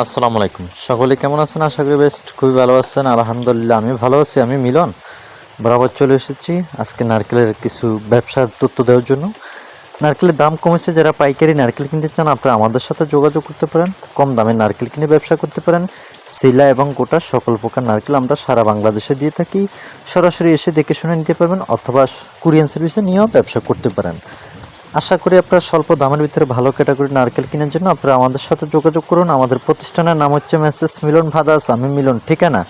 আসসালামু আলাইকুম। সকলে কেমন আছেন? আশা করি বেস্ট, খুবই ভালো আছেন। আলহামদুলিল্লাহ, আমি ভালো আছি। আমি মিলন। বরাবর চলে এসেছি আজকে নারকেলের কিছু ব্যবসার তথ্য দেওয়ার জন্য। নারকেলের দাম কমেছে। যারা পাইকারি নারকেল কিনতে চান, আপনারা আমাদের সাথে যোগাযোগ করতে পারেন। কম দামে নারকেল কিনে ব্যবসা করতে পারেন। শিলা এবং গোটা সকল প্রকার নারকেল আমরা সারা বাংলাদেশে দিয়ে থাকি। সরাসরি এসে দেখে শুনে নিতে পারবেন অথবা কুরিয়ান সার্ভিসে নিয়েও ব্যবসা করতে পারেন। আশা করি আপনারা স্বল্প দামের ভিতরে ভালো ক্যাটাগরি নারকেল কেনার জন্য আপনারা আমাদের সাথে যোগাযোগ করুন। আমাদের প্রতিষ্ঠানের নাম হচ্ছে মেসেস মিলন ভাদাস আমি মিলন, ঠিকানা?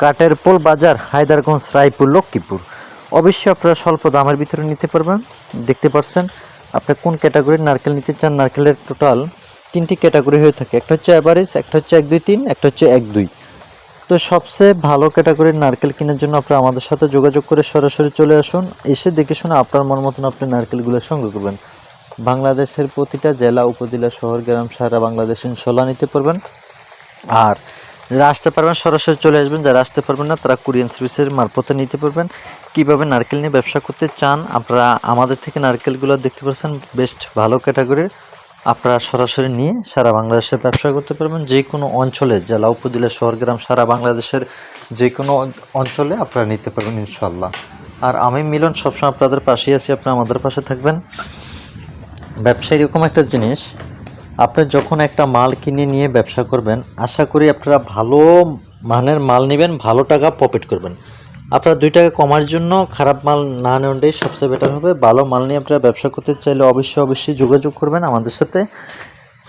কাটের পোল বাজার, হায়দারগঞ্জ, রায়পুর, লক্ষ্মীপুর। অবশ্যই আপনারা স্বল্প দামের ভিতরে নিতে পারবেন। দেখতে পাচ্ছেন আপনি কোন ক্যাটাগরির নারকেল নিতে চান? নারকেলের টোটাল তিনটি ক্যাটাগরি হয়ে থাকে। একটা হচ্ছে অ্যাভারেজ একটা হচ্ছে এক দুই তিন, একটা হচ্ছে এক দুই। তো সবচেয়ে ভালো ক্যাটাগরির নারকেল কেনার জন্য আপনারা আমাদের সাথে যোগাযোগ করে সরাসরি চলে আসুন। এসে দেখে শুনে আপনার মন মতন আপনি নারকেলগুলো সংগ্রহ করবেন। বাংলাদেশের প্রতিটা জেলা, উপজেলা, শহর, গ্রাম, সারা বাংলাদেশ ইনশাল্লাহ নিতে পারবেন। আর যারা আসতে পারবেন, সরাসরি চলে আসবেন। যারা আসতে পারবেন না, তারা কুরিয়ান সার্ভিসের মারফতে নিতে পারবেন। কীভাবে নারকেল নিয়ে ব্যবসা করতে চান, আপনারা আমাদের থেকে নারকেলগুলো দেখতে পাচ্ছেন। বেস্ট ভালো ক্যাটাগরির আপনারা সরাসরি নিয়ে সারা বাংলাদেশে ব্যবসা করতে পারবেন। যে কোনো অঞ্চলে, জেলা, উপজেলা, শহর, গ্রাম, সারা বাংলাদেশের যে কোনো অঞ্চলে আপনারা নিতে পারবেন ইনশাল্লাহ আর আমি মিলন সবসময় আপনাদের পাশেই আছি আপনারা আমাদের পাশে থাকবেন। ব্যবসা এরকম একটা জিনিস, আপনি যখন একটা মাল কিনে নিয়ে ব্যবসা করবেন, আশা করি আপনারা ভালো মানের মাল নেবেন, ভালো টাকা প্রফিট করবেন। আপনারা দুই টাকা কমার জন্য খারাপ মাল না নেওয়াটাই সবচেয়ে বেটার হবে। ভালো মাল নিয়ে আপনারা ব্যবসা করতে চাইলে অবশ্যই অবশ্যই যোগাযোগ করবেন আমাদের সাথে।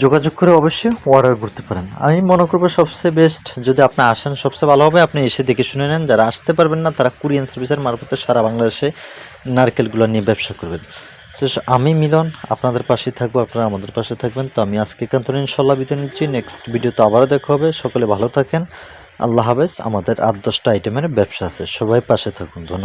যোগাযোগ করে অবশ্যই অর্ডার করতে পারেন। আমি মনে করব সবচেয়ে বেস্ট যদি আপনি আসেন, সবচেয়ে ভালো হবে। আপনি এসে দেখে শুনে নেন, যারা আসতে পারবেন না, তারা কুরিয়ান সার্ভিসের মারফতে সারা বাংলাদেশে নারকেলগুলো নিয়ে ব্যবসা করবেন। তো আমি মিলন, আপনাদের পাশেই থাকব, আপনারা আমাদের পাশে থাকবেন। তো আমি আজকে কান্তর ইনশাল্লাহ বিদায় নিচ্ছি। নেক্সট ভিডিওতে আবারও দেখা হবে। সকলে ভালো থাকেন। আল্লাহ হাফেজ আমাদের আট দশটা আইটেমের ব্যবসা আছে। সবাই পাশে থাকুন। ধন্যবাদ।